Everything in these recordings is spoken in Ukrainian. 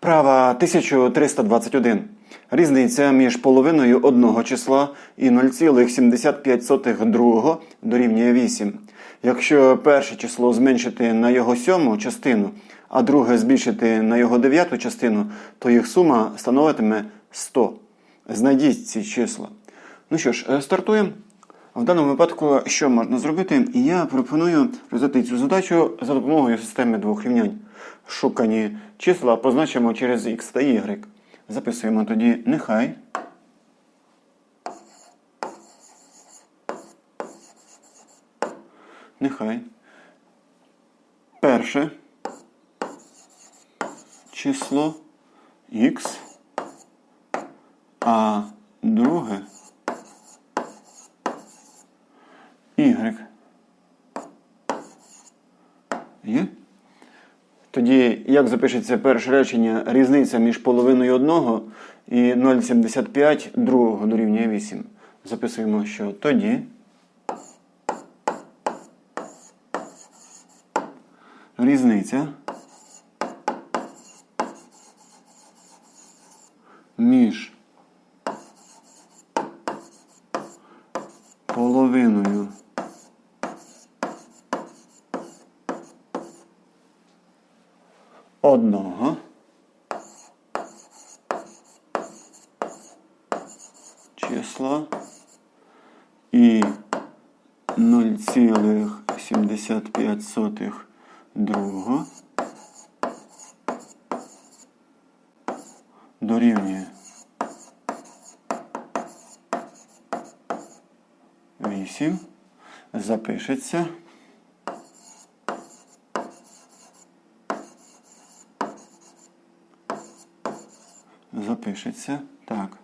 Вправа 1321. Різниця між половиною одного числа і 0,75 другого дорівнює 8. Якщо перше число зменшити на його сьому частину, а друге збільшити на його дев'яту частину, то їх сума становитиме 100. Знайдіть ці числа. Ну що ж, е, стартуємо. В даному випадку, що можна зробити? Я пропоную розв'язати цю задачу за допомогою системи двох рівнянь. Шукані числа позначимо через x та y. Записуємо тоді нехай. Нехай. Перше число x, а друге y. Є? Тоді, як запишеться перше речення, різниця між половиною одного і 0,75 другого дорівнює 8. Записуємо, що тоді різниця між половиною одного. Числа. І 0,75 другого. Дорівнює 8 запишеться запишеться так.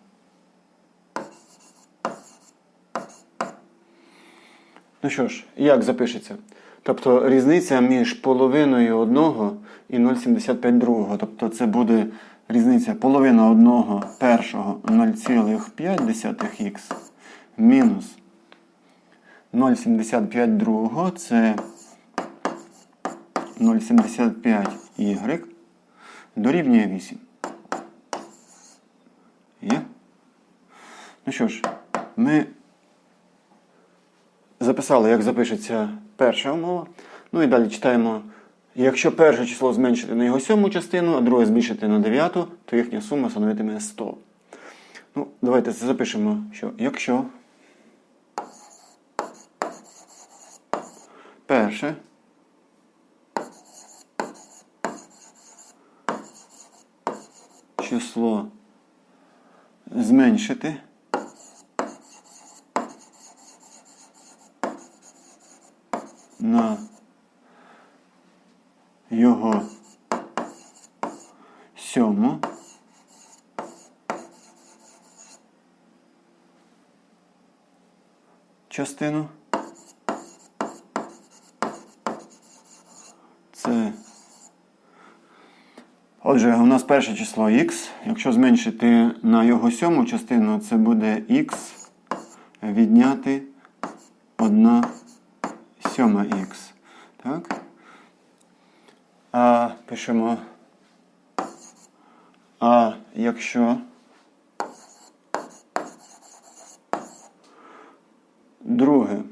Ну що ж, як запишеться? Тобто різниця між половиною одного і 0,75 другого. Тобто це буде різниця половина одного першого 0,5х мінус 0,75 другого це 0,75y дорівнює 8. Є? Ну що ж, ми записали, як запишеться перша умова. Ну і далі читаємо. Якщо перше число зменшити на його сьому частину, а друге збільшити на дев'яту, то їхня сума становитиме 100. Ну, давайте запишемо, що якщо перше число зменшити на його сьому частину. Це Отже, у нас перше число х. Якщо зменшити на його сьому частину, це буде х відняти 1 сьома х. Так? А пишемо. А якщо друге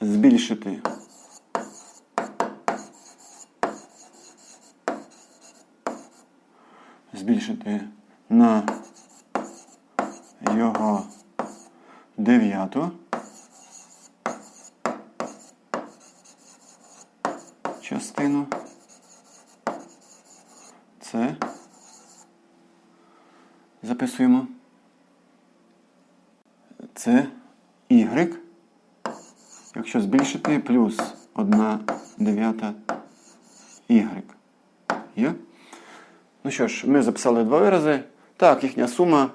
збільшити збільшити на його дев'яту частину. Це записуємо. Це y. Якщо збільшити плюс 1 дев'ята y. Є? Ну що ж, ми записали два вирази. Так, їхня сума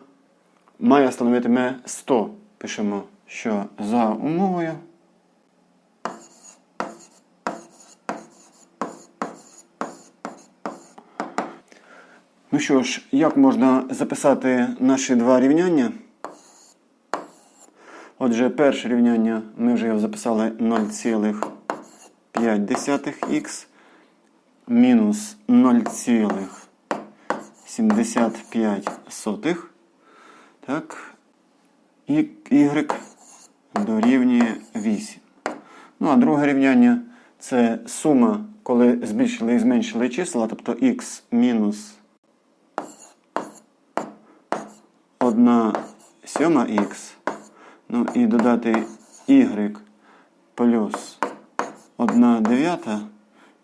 має становитиме 100. Пишемо, що за умовою. Ну що ж, як можна записати наші два рівняння? Отже, перше рівняння ми вже його записали 0,5х. мінус 0,75. Так. Y дорівнює 8. Ну, а друге рівняння це сума, коли збільшили і зменшили числа, тобто x мінус 1 сьома х. Ну і додати y плюс 1 дев'ята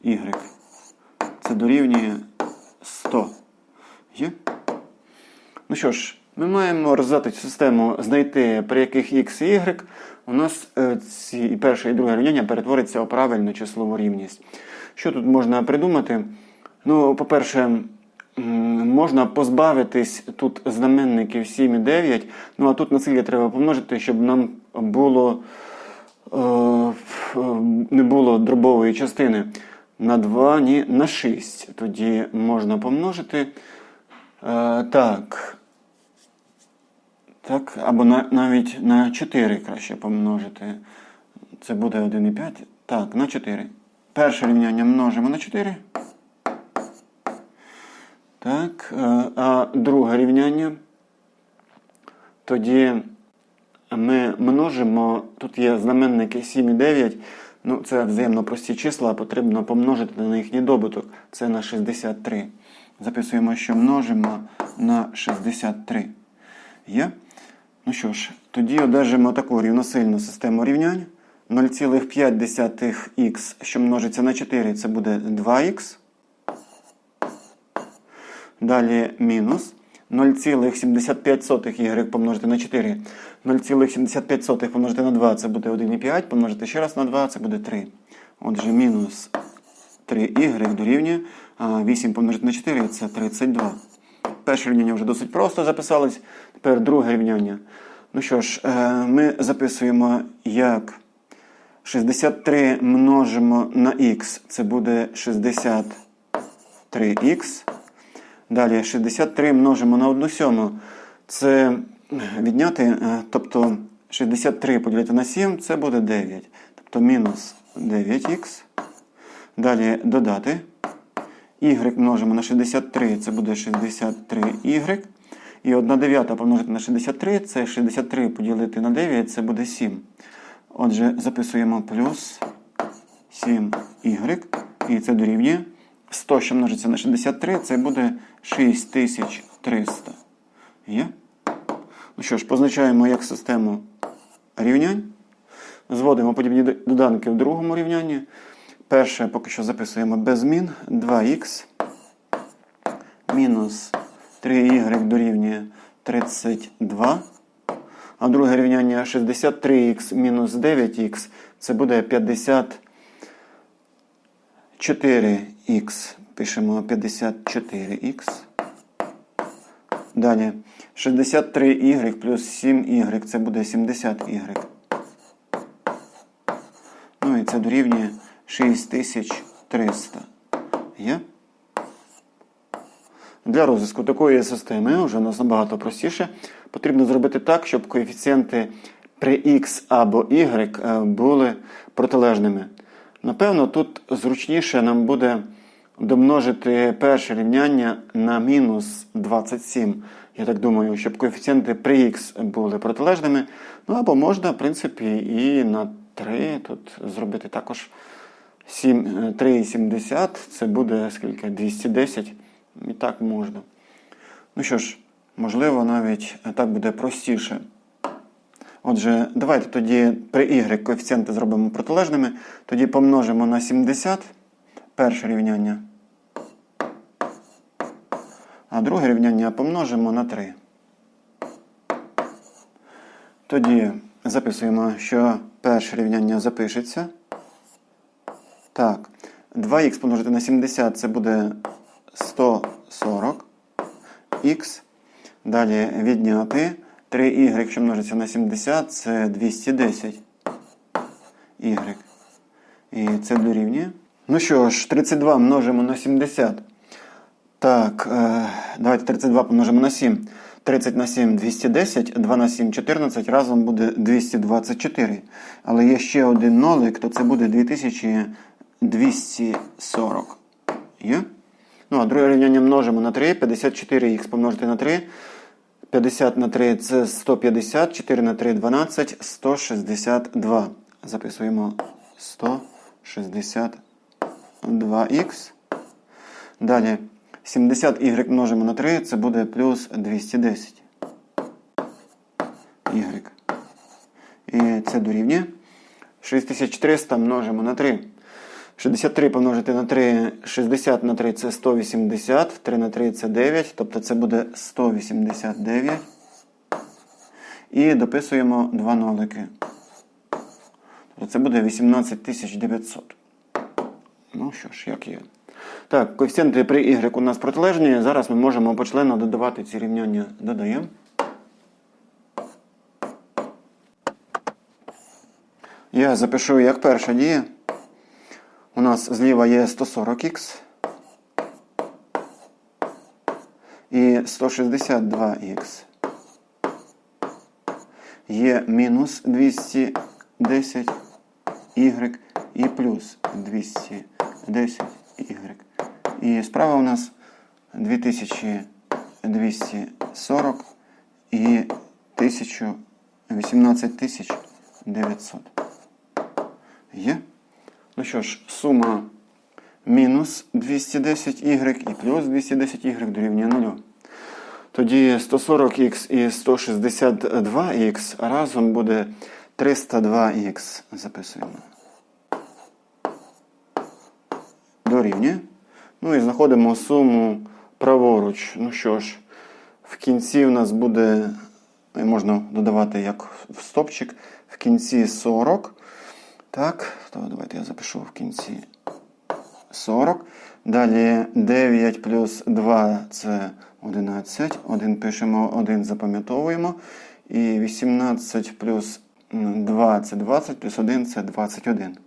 y. Це дорівнює 100. Є? Ну що ж, ми маємо розв'язати цю систему, знайти при яких x і y у нас е, ці і перше і друге рівняння перетвориться у правильну числову рівність. Що тут можна придумати? Ну, по-перше, можна позбавитись тут знаменників 7 і 9, ну а тут на треба помножити, щоб нам було е, е, не було дробової частини. На 2, ні, на 6. Тоді можна помножити. Е, так. Так, або на, навіть на 4 краще помножити. Це буде 1,5. Так, на 4. Перше рівняння множимо на 4. Так, е, а друге рівняння. Тоді ми множимо, тут є знаменники 7 і 9. Ну, це взаємно прості числа, потрібно помножити на їхній добуток. Це на 63. Записуємо, що множимо на 63. Є? Ну що ж, тоді одержимо таку рівносильну систему рівнянь. 0,5х, що множиться на 4, це буде 2х. Далі мінус 0,75 y помножити на 4. 0,75 помножити на 2 це буде 1,5, помножити ще раз на 2 це буде 3. Отже, мінус 3y дорівнює, 8 помножити на 4 це 32. Перше рівняння вже досить просто записалось. Тепер друге рівняння. Ну що ж, е, ми записуємо як 63 множимо на х, це буде 63х. Далі 63 множимо на 1 сьому. Це відняти, е, тобто 63 поділити на 7, це буде 9. Тобто мінус 9х. Далі додати. Y множимо на 63, це буде 63y. І 1 дев'ята помножити на 63, це 63 поділити на 9, це буде 7. Отже, записуємо плюс 7y. І це дорівнює. 100, що множиться на 63, це буде 6300. Є? Ну що ж, позначаємо як систему рівнянь. Зводимо подібні доданки в другому рівнянні. Перше поки що записуємо без змін. 2х мінус 3y дорівнює 32. А друге рівняння 63х мінус 9х це буде 54х. Пишемо 54х. Далі 63y плюс 7y це буде 70y. Ну і це дорівнює 6300. Є? Для розв'язку такої системи вже у нас набагато простіше. Потрібно зробити так, щоб коефіцієнти при x або y е, були протилежними. Напевно, тут зручніше нам буде домножити перше рівняння на мінус 27. Я так думаю, щоб коефіцієнти при x були протилежними. Ну або можна, в принципі, і на 3 тут зробити також 3,70. Це буде скільки? 210. І так можна. Ну що ж, можливо, навіть так буде простіше. Отже, давайте тоді при y коефіцієнти зробимо протилежними. Тоді помножимо на 70 перше рівняння. А друге рівняння помножимо на 3. Тоді записуємо, що перше рівняння запишеться. Так, 2х помножити на 70 це буде 140 х. Далі відняти 3y, якщо множиться на 70, це 210 y. І це дорівнює. Ну що ж, 32 множимо на 70. Так, е, давайте 32 помножимо на 7. 30 на 7 210, 2 на 7 14, разом буде 224. Але є ще один нолик, то це буде 2240. Є? Ну, а друге рівняння множимо на 3. 54х помножити на 3. 50 на 3 це 150, 4 на 3 12, 162. Записуємо 162х. Далі 70y множимо на 3, це буде плюс 210. Y. І це дорівнює. 6400 множимо на 3. 63 помножити на 3, 60 на 3 це 180, 3 на 3 це 9, тобто це буде 189. І дописуємо два нолики. Тобто це буде 18900. Ну що ж, як є. Так, коефіцієнти при y у нас протилежні. Зараз ми можемо почленно додавати ці рівняння. Додаємо. Я запишу як перша дія. У нас зліва є 140х і 162х. Є мінус 210 y і плюс 210 y. І справа у нас 2240 і 1000, 18900. Є? Ну що ж, сума мінус 210y і плюс 210y дорівнює 0. Тоді 140х і 162х разом буде 302х. Записуємо. Дорівнює. Ну і знаходимо суму праворуч. Ну що ж, в кінці у нас буде, можна додавати як в стопчик, в кінці 40. Так, то давайте я запишу в кінці 40. Далі 9 плюс 2 це 11. 1 пишемо, 1 запам'ятовуємо. І 18 плюс 2 це 20, плюс 1 це 21.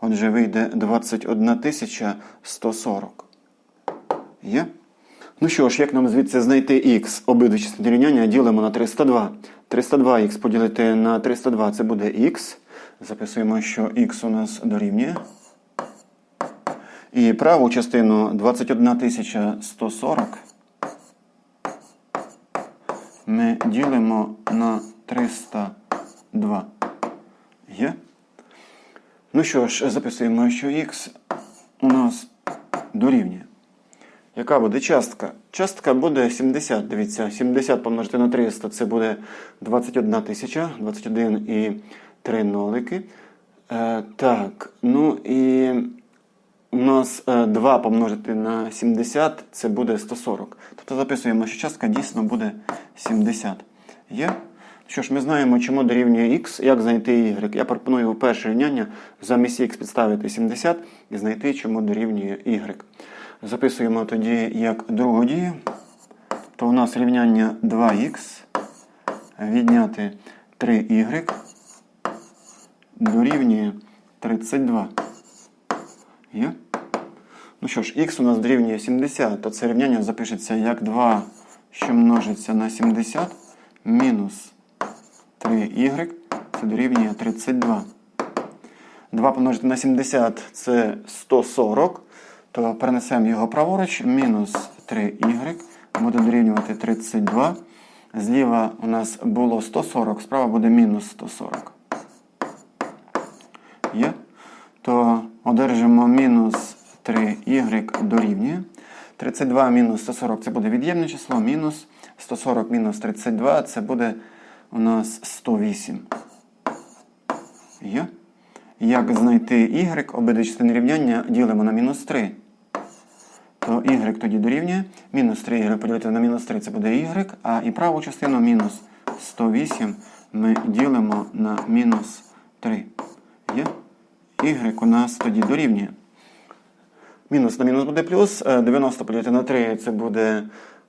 Отже, вийде 21 140. Є? Ну що ж, як нам звідси знайти х? Обидві частини рівняння ділимо на 302. 302х поділити на 302 це буде х. Записуємо, що х у нас дорівнює. І праву частину 21 140 ми ділимо на 302. Є? Ну що ж, записуємо, що х у нас дорівнює. Яка буде частка? Частка буде 70. Дивіться, 70 помножити на 300 це буде 21 тисяча, 21 і 3 нолики. Е, так, ну і у нас е, 2 помножити на 70 це буде 140. Тобто записуємо, що частка дійсно буде 70. Є? Що ж, ми знаємо, чому дорівнює х, як знайти y. Я пропоную перше рівняння замість х підставити 70 і знайти, чому дорівнює y. Записуємо тоді як другу дію. То у нас рівняння 2х відняти 3y дорівнює 32. Є? Ну що ж, х у нас дорівнює 70, то це рівняння запишеться як 2, що множиться на 70, мінус 3y, це дорівнює 32. 2 помножити на 70 це 140, то перенесемо його праворуч, мінус 3y, буде дорівнювати 32. Зліва у нас було 140, справа буде мінус 140. Є? То одержимо мінус 3y дорівнює. 32 мінус 140 це буде від'ємне число, мінус 140 мінус 32 це буде у нас 108. Є? Як знайти y, обидві частини рівняння ділимо на мінус 3. То y тоді дорівнює. Мінус 3y поділити на мінус 3 це буде y, а і праву частину мінус 108 ми ділимо на мінус 3. Є? Y у нас тоді дорівнює. Мінус на мінус буде плюс. Е, 90 поділити на 3 це буде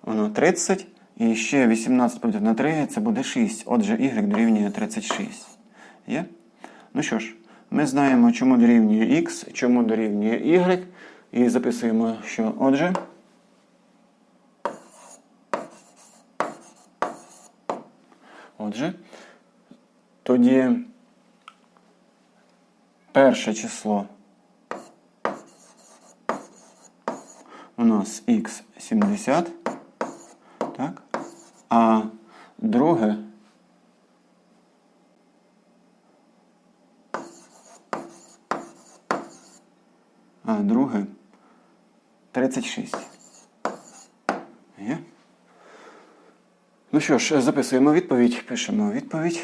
воно 30. І ще 18 поділити на 3 це буде 6. Отже, y дорівнює 36. Є? Ну що ж, ми знаємо, чому дорівнює x, чому дорівнює y. І записуємо, що отже. Отже, тоді перше число у нас х 70. А друге. А друге 36. Є? Ну що ж, записуємо відповідь, пишемо відповідь.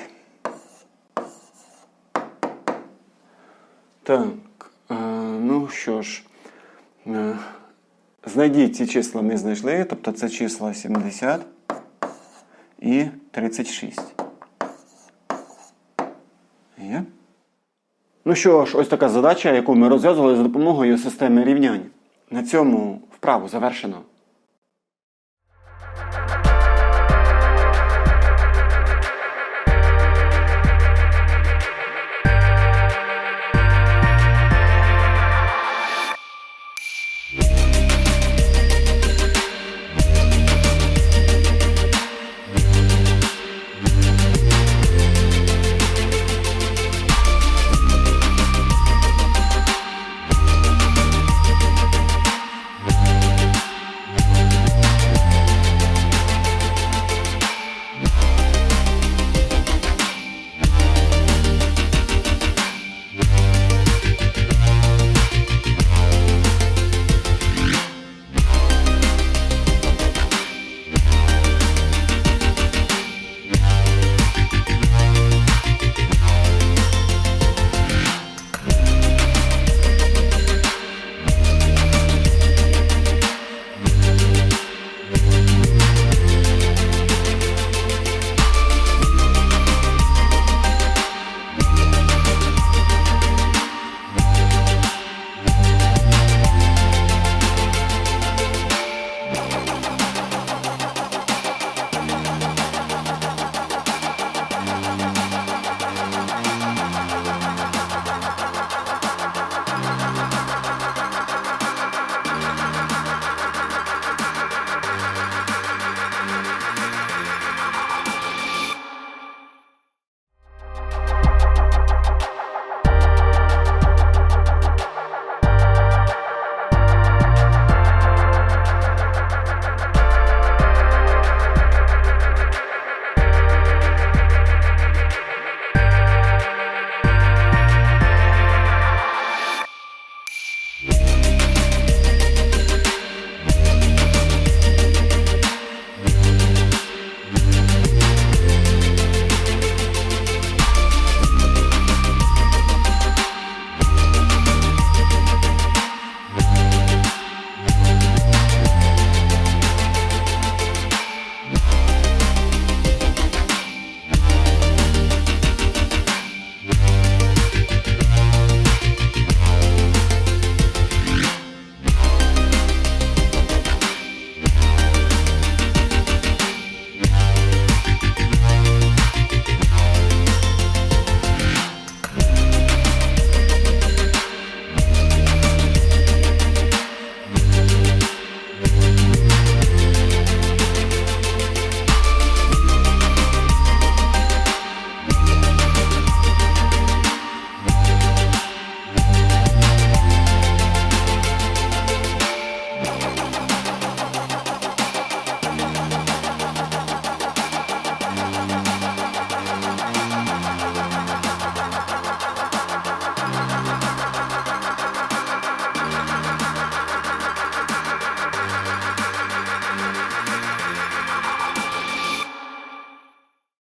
Так, е, ну що ж, е, знайдіть ці числа ми знайшли, тобто це числа 70 і 36. Є? Ну що ж, ось така задача, яку ми розв'язували за допомогою системи рівнянь. На цьому вправу завершено.